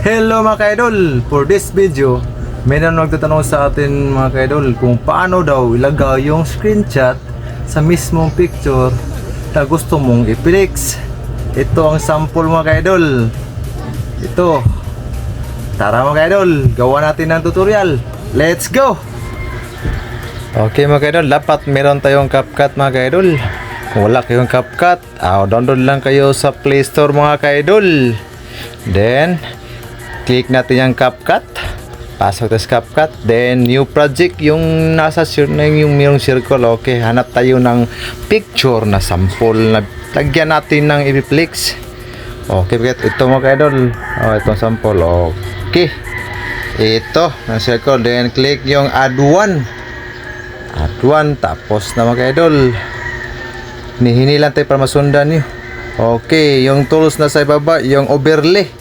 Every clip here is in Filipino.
Hello mga ka-idol! For this video, meron nagtatanong sa atin mga ka-idol kung paano daw ilagay yung screenshot sa mismong picture na gusto mong i-flex. Ito ang sample mga ka-idol. Ito. Tara mga ka-idol, gawa natin ng tutorial. Let's go! Okay mga ka-idol, dapat meron tayong CapCut mga ka-idol. Kung wala kayong CapCut, ah, download lang kayo sa Play Store mga ka-idol. Then, click natin yung CapCut. Pasok tayo sa CapCut. Then, new project, yung nasa na yung mayroong circle. Okay, hanap tayo ng picture na sample na lagyan natin ng i-flex. Okay, ito mga ka-idol. Oh, itong sample. Okay. Ito, na circle. Then, click yung add one. Add one. Tapos na mga ka-idol. Nihini lang tayo para masundan nyo. Okay, yung tools na sa ibaba, yung overlay.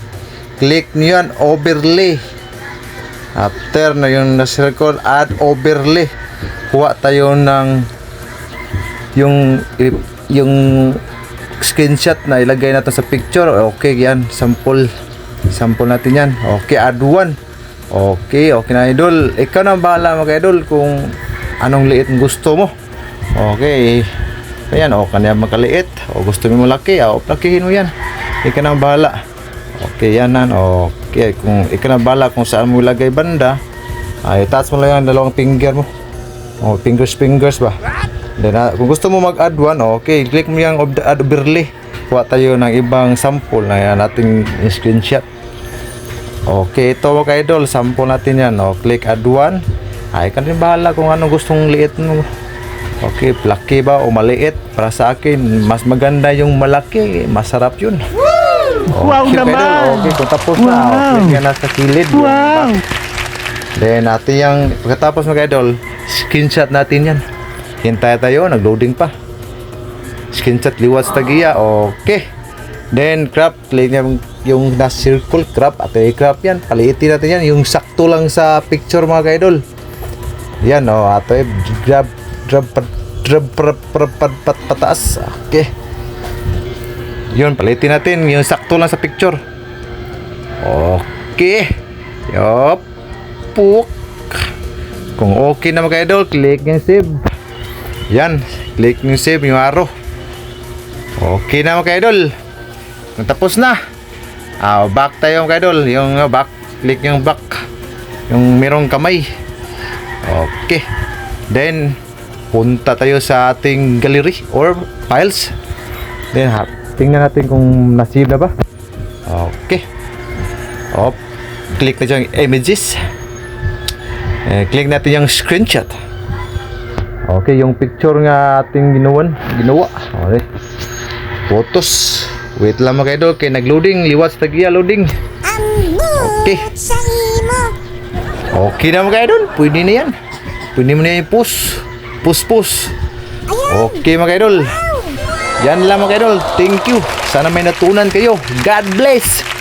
Click nyo yan, overlay. After na yung na-circle, add overlay. Kuha tayo ng yung yung screenshot na ilagay natin sa picture. Okay, yan, sample. Sample natin yan. Okay, add one. Okay, okay na idol. Ikaw na bahala mga idol kung anong liit gusto mo. Okay. Ayan, o kanya makaliit. O gusto mo malaki, o plakihin mo yan. Ikaw na bahala. Okay, yan nan. Okay, kung ikaw na ang bahala kung saan mo ilagay banda, ay taas mo lang yung dalawang finger mo. O, fingers, fingers ba? Then, ah, kung gusto mo mag-add one, okay, click mo yung add overlay. Kuha tayo ng ibang sample na yan ating screenshot. Okay, ito mga idol, sample natin yan. O, click add one. Ay, ka rin bahala kung anong gustong liit mo. Okay, malaki ba o maliit? Para sa akin, mas maganda yung malaki. Masarap yun. Wow Okay, naman! Okay, kung tapos na, Wow! okay, yan nasa kilid. Wow! Then, natin yung, pagkatapos mga idol, screenshot natin yan. Hintay tayo, nag-loading pa. Screenshot liwat sa tagiya, okay. Then, crop, click yung, yung na circle crop, at i-crop yan. Paliitin natin yan, yung sakto lang sa picture mga idol. Yan, oh, ato eh, grab, grab, pat- grab, pat, pat, pat, pat, pataas. Okay. Yun, palitin natin yung sakto lang sa picture. Okay. Yup. Puk. Kung okay na mga idol, click yung save. Yan, click yung save, yung arrow. Okay na mga idol. Kung tapos na. Ah, back tayo mga idol. Yung uh, back, click yung back. Yung merong kamay. Okay. Then, punta tayo sa ating gallery or files. Then, tingnan natin kung nasave na ba. Okay. Op. Click na dyan yung images. Eh, click natin yung screenshot. Okay, yung picture nga ating ginawan, ginawa. Okay. Photos. Wait lang mga idol, kay nag-loading, liwat sa tagiya loading. Okay. Okay na mga idol, pwede na yan. Pwede mo na yan push. Push, push. Okay mga idol. Yan mga idol. Thank you. Sana may natunan kayo. God bless.